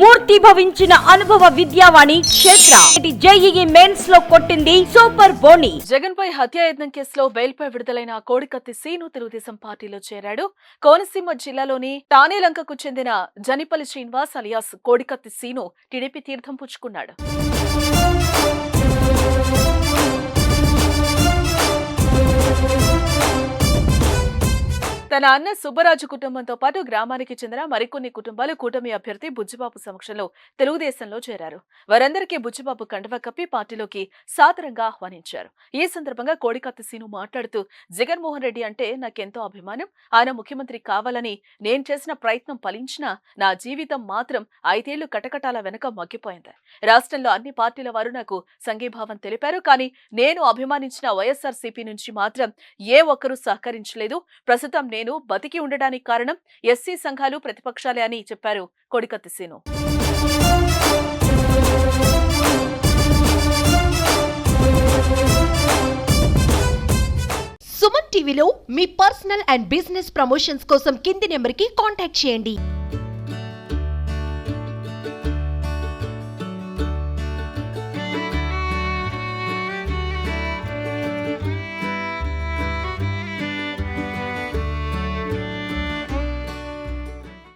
మూర్తి భవించిన అనుభవ విద్యావాణి క్షేత్ర. జేఈఈ మెయిన్స్లో కొట్టింది సూపర్ బోని. జగన్ పై హత్యాయత్నం కేసులో బెయిల్పై విడుదలైన కోడికత్తి సీను తెలుగుదేశం పార్టీలో చేరాడు. కోనసీమ జిల్లాలోని తానేలంకకు చెందిన జనిపల్లి శ్రీనివాస్ అలియాస్ కోడికత్తి సీను టీడీపీ తీర్థం పుచ్చుకున్నాడు. తన అన్న సుబ్బరాజు కుటుంబంతో పాటు గ్రామానికి చెందిన మరికొన్ని కుటుంబాలు కూటమి అభ్యర్థి బుజ్జిబాబు సమక్షంలో తెలుగుదేశంలో చేరారు. వారందరికీ బుజ్జిబాబు కండవ కప్పి పార్టీలోకి సాదరంగా ఆహ్వానించారు. ఈ సందర్భంగా కోడికత్తి సీను మాట్లాడుతూ జగన్మోహన్ రెడ్డి అంటే నాకెంతో అభిమానం. ఆయన ముఖ్యమంత్రి కావాలని నేను చేసిన ప్రయత్నం ఫలించినా నా జీవితం మాత్రం ఐదేళ్ళు కటకటాల వెనక మగ్గిపోయింది. రాష్ట్రంలో అన్ని పార్టీల వారు నాకు సంఘీభావం తెలిపారు. కానీ నేను అభిమానించిన వైఎస్ఆర్సీపీ నుంచి మాత్రం ఏ ఒక్కరూ సహకరించలేదు. ప్రస్తుతం నేను బతికి ఉండడానికి కారణం ఎస్సీ సంఘాలు ప్రతిపక్షాలే అని చెప్పారు కొడికత్తి సీను. సుమన్ టీవీలో మీ పర్సనల్ అండ్ బిజినెస్ ప్రమోషన్స్ కోసం కింది నెంబర్కి కాంటాక్ట్ చేయండి.